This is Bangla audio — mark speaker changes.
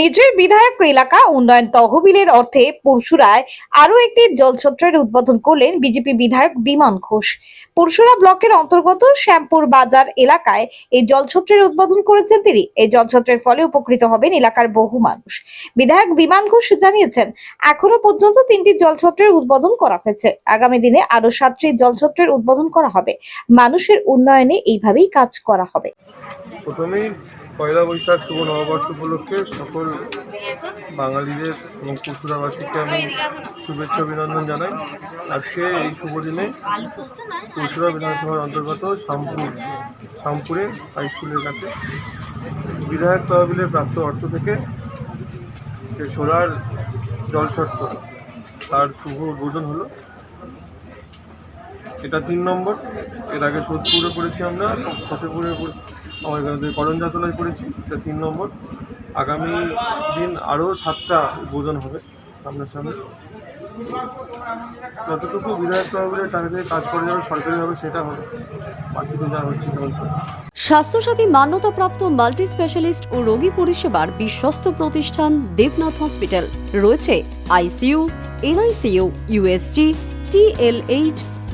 Speaker 1: নিজের বিধায়ক এলাকা উন্নয়ন তহবিলের অর্থে পরশুরায় আরও একটি জলছত্রের উদ্বোধন করলেন বিজেপি বিধায়ক বিমান ঘোষ। পরশুরা ব্লকের অন্তর্গত শ্যামপুর বাজার এলাকায় এই জলছত্রের উদ্বোধন করেছেন তিনি। এই জলছত্রের ফলে উপকৃত হবেন এলাকার বহু মানুষ। বিধায়ক বিমান ঘোষ জানিয়েছেন, এখনও পর্যন্ত তিনটি জলছত্রের উদ্বোধন করা হয়েছে। আগামী দিনে আরও সাতটি জলছত্রের উদ্বোধন করা হবে। মানুষের উন্নয়নে এইভাবেই কাজ করা হবে।
Speaker 2: পয়লা বৈশাখ শুভ নববর্ষ উপলক্ষে সকল বাঙালিদের এবং পশুরাবাসীকে আমি শুভেচ্ছা অভিনন্দন জানাই। আজকে এই শুভ দিনে পশুরা বিধানসভার অন্তর্গত শামপুর শামপুরে হাই স্কুলের কাছে বিধায়ক তহবিলের প্রাপ্ত অর্থ থেকে যে সোলার জলছত্র তার শুভ উদ্বোধন হলো। এটা তিন নম্বর। এর আগে সোদপুরে করেছি আমরা, ফতেপুরে আমার এখানে করঞ্জাতলায় করেছি এটা তিন নম্বর। আগামী দিন আরও সাতটা উদ্বোধন হবে সামনে সামনে। যতটুকু বিধায়ক তহবিলের টাকা দিয়ে কাজ করে যাবে, সরকারিভাবে সেটা হবে। বাকি তো যা হচ্ছে
Speaker 3: স্বাস্থ্যসাথী মান্যতাপ্রাপ্ত মাল্টি স্পেশালিস্ট ও রোগী পরিষেবার বিশ্বস্ত প্রতিষ্ঠান দেবনাথ হসপিটাল। রয়েছে ICU, NICU, USG, TLH